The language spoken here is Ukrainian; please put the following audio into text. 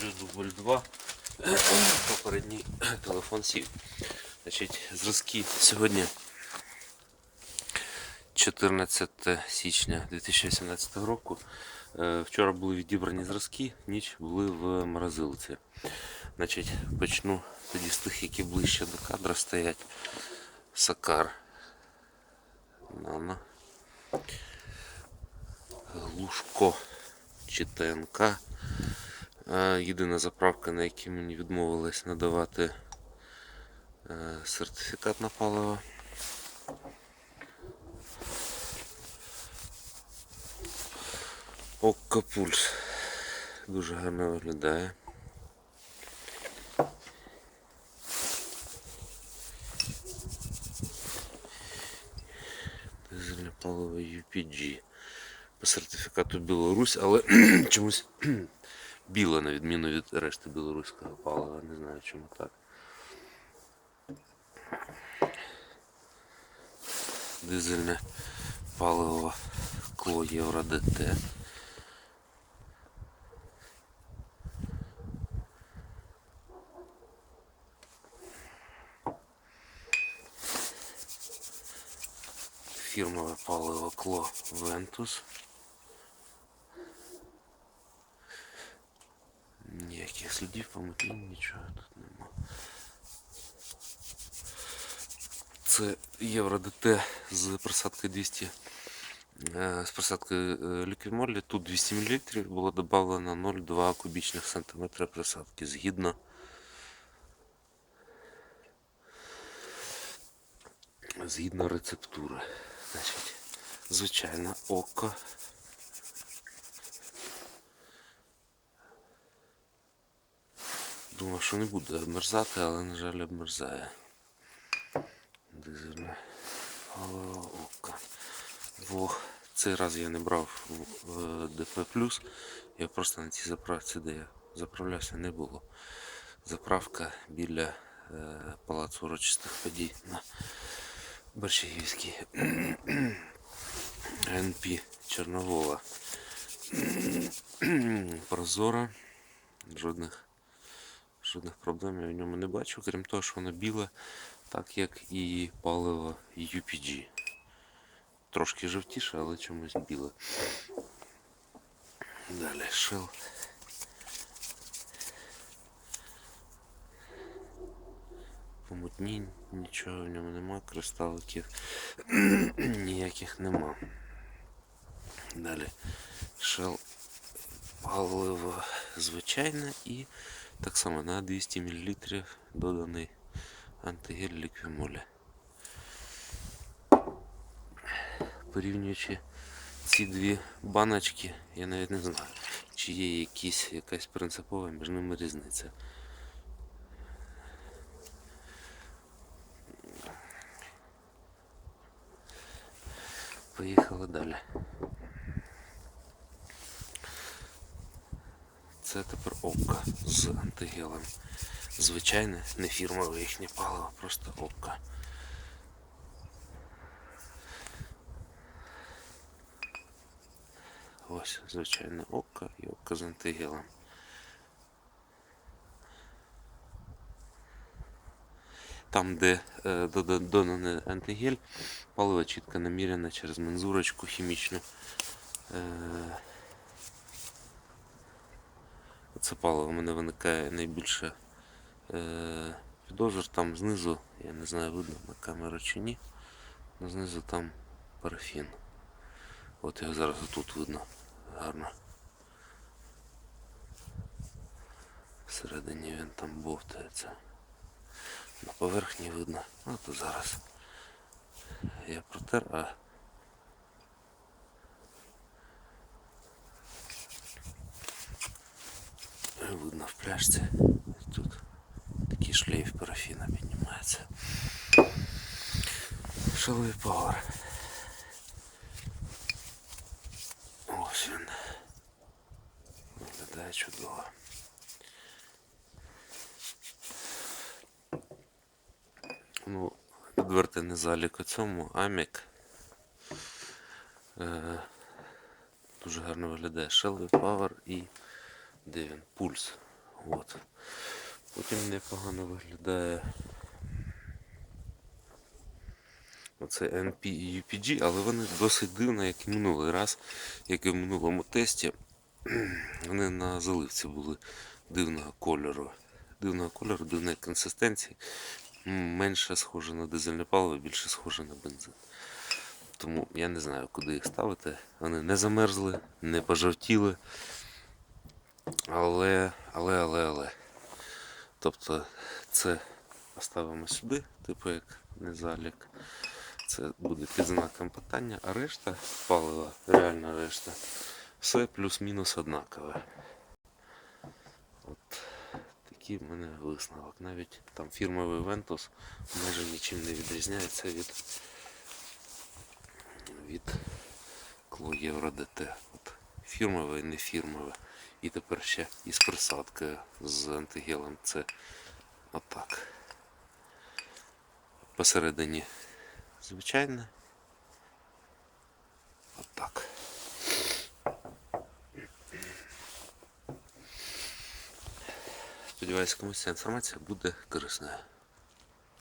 Говорю, дубль 2. Попередній телефон сів. Значить, зразки сьогодні 14 січня 2018 року. Е, Вчора були відібрані зразки, ніч були в морозилці. Значить, почну тоді з тих, які ближче до кадра стоять. Сакар. Нано. Глушко чи ТНК. Е, Єдина заправка, на якій мені відмовились надавати е, сертифікат на паливо. Окко пульс. Дуже гарно виглядає. Дизельне паливо UPG. По сертифікату Білорусь, але чомусь біле, на відміну від решти білоруського палива. Не знаю чому так. Дизельне паливо Кло Євро ДТ. Фірмове паливо Кло Вентус. Ніяких слідів помилки, нічого тут нема. Це Євро ДТ з присадкою 200 е, з присадкою е, ліквімолі. Тут 200 мл було додано 0,2 кубічних сантиметра присадки згідно згідно рецептури. Значить, звичайно, око. Думав, що не буде обмерзати, але, на жаль, обмерзає. Дизельне око. Вог. Цей раз я не брав ДП Я просто на цій заправці, де я заправлявся, не було. Заправка біля е, палацу урочистих подій на Борщагівській. НП Чорновола. Прозора. Жодних, жодних проблем я в ньому не бачу, крім того, що воно біле, так як і паливо UPG. Трошки жовтіше, але чомусь біле. Далі шил. Помутнінь, нічого в ньому нема, кристаликів ніяких нема. Далі шел паливо звичайне і так само на 200 мл доданий антигель ліквімоля. Порівнюючи ці дві баночки, я навіть не знаю, чи є якісь, якась принципова між ними різниця. Поїхали далі. Це тепер ока з антигелем. Звичайне, не фірмове їхнє паливо, просто ока. Ось, звичайне ока і ока з антигелем. Там, де е, доданий антигель, паливо чітко наміряне через мензурочку хімічну. Е, це паливо у мене виникає найбільше е, підозр. Там знизу, я не знаю, видно на камеру чи ні. але Знизу там парафін. От його зараз тут видно гарно. Всередині він там бовтається. На поверхні видно. Ну то зараз я протер, а видно в пляшці. Тут такий шлейф парафіна піднімається. Шаловий пауер. Ось він. Виглядає чудово. Ну, не залік у цьому. Амік. Е, дуже гарно виглядає Shelby Power і де він? Пульс. От. Потім непогано виглядає оце NP і UPG, але вони досить дивно, як і минулий раз, як і в минулому тесті. Вони на заливці були дивного кольору. Дивного кольору, дивної консистенції. Менше схоже на дизельне паливо, більше схоже на бензин. Тому я не знаю, куди їх ставити. Вони не замерзли, не пожовтіли. Але, але, але, але. Тобто це поставимо сюди, типу як не залік. Це буде під знаком питання, а решта палива, реальна решта, все плюс-мінус однакове. От такий в мене висновок. Навіть там фірмовий Ventus майже нічим не відрізняється від, від Кло Євро ДТ. От фірмове і не фірмове. І тепер ще із присадкою з антигелем. Це отак. Посередині звичайне. Отак. Сподіваюсь, комусь ця інформація буде корисною.